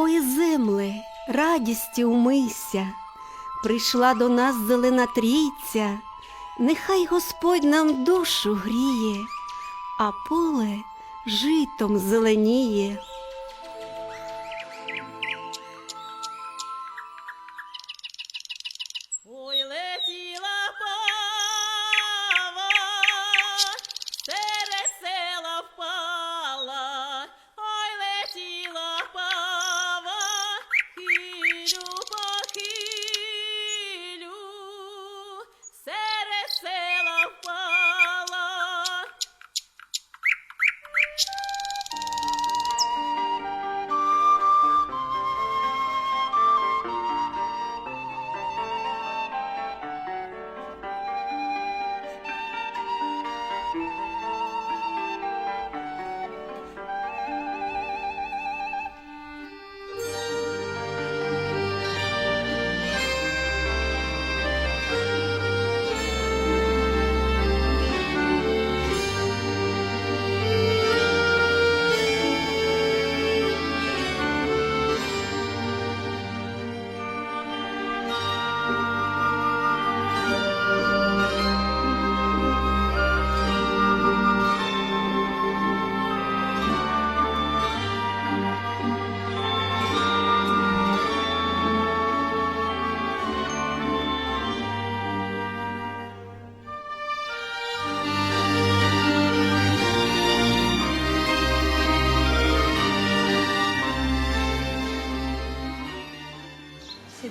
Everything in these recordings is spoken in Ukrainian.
Ой, земле, радістю умийся, прийшла до нас зелена трійця, нехай Господь нам душу гріє, а поле житом зеленіє.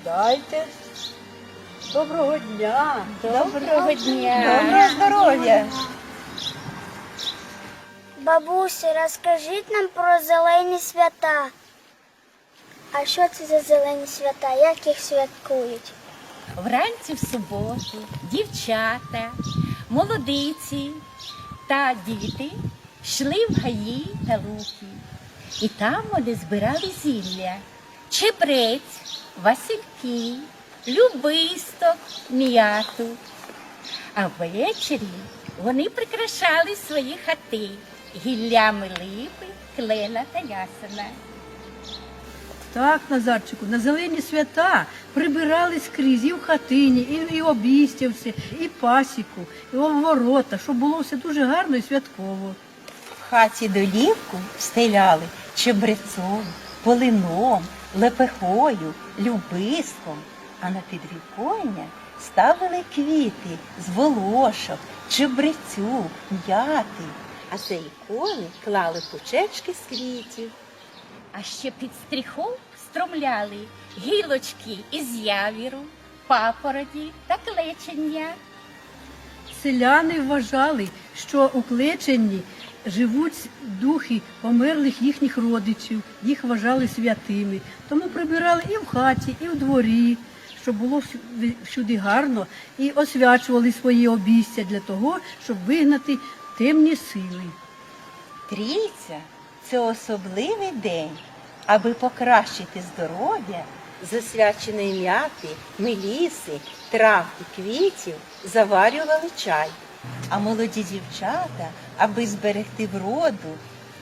Сідайте. Доброго дня. Доброго дня. Доброго здоров'я. Бабусі, розкажіть нам про зелені свята. А що це за зелені свята? Як їх святкують? Вранці в суботу дівчата, молодиці та діти йшли в гаї та луки. І там вони збирали зілля, чебрець, васильки, любисток, м'яту. А ввечері вони прикрашали свої хати гіллями липи, клена та ясена. Так, Назарчику, на зелені свята прибирали скрізь і в хатині, і, і обійстявці, і пасіку, і ворота, щоб було все дуже гарно і святково. В хаті долівку стеляли чебрецом, полином, лепехою, любиском, а на підвіконня ставили квіти з волошок, чебрецю, м'яти, а за ікони клали пучечки з квітів. А ще під стріхом стромляли гілочки із явіру, папороді та клечення. Селяни вважали, що у клеченні живуть духи померлих їхніх родичів, їх вважали святими. Тому прибирали і в хаті, і в дворі, щоб було всюди гарно, і освячували свої обійстя для того, щоб вигнати темні сили. Трійця це особливий день, аби покращити здоров'я, з освяченої м'яти, меліси, трав і квітів заварювали чай. А молоді дівчата, аби зберегти вроду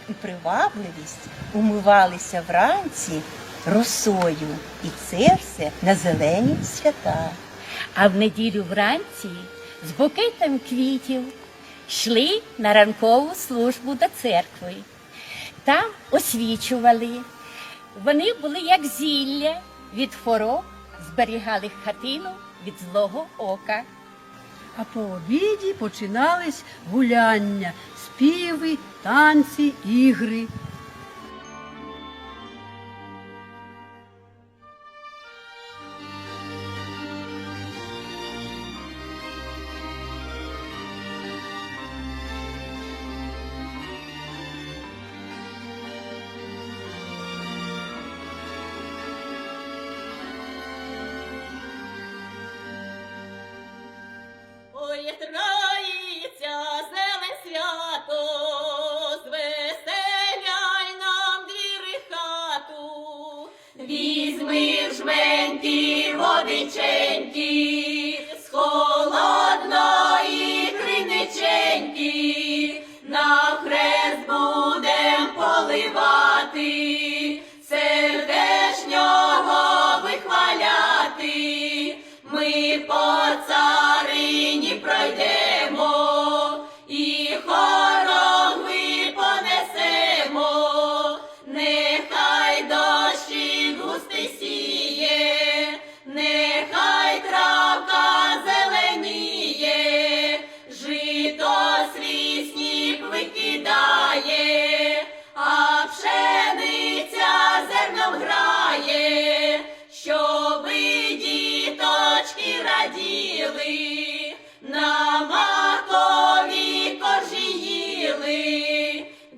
і привабливість, умивалися вранці росою. І це все на зелені свята. А в неділю вранці з букетом квітів йшли на ранкову службу до церкви. Там освічували. Вони були як зілля від хвороб, зберігали хатину від злого ока. А по обіді починались гуляння, співи, танці, ігри. Троїця, зелень свято, звеселяй нам двір хату. Візьми в жменьки водиченьки,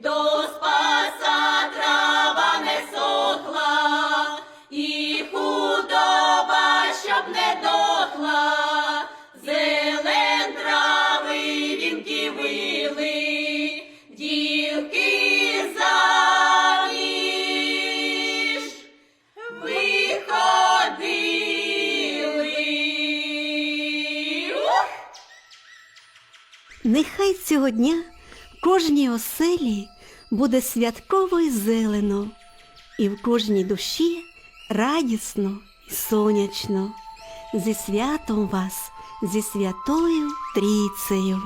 до спаса трава не сохла, і худоба, щоб не дохла, зелен трави вінки вили, дівки заміж виходили. Нехай цього дня кожній оселі буде святково і зелено, і в кожній душі радісно і сонячно. Зі святом вас, зі святою трійцею.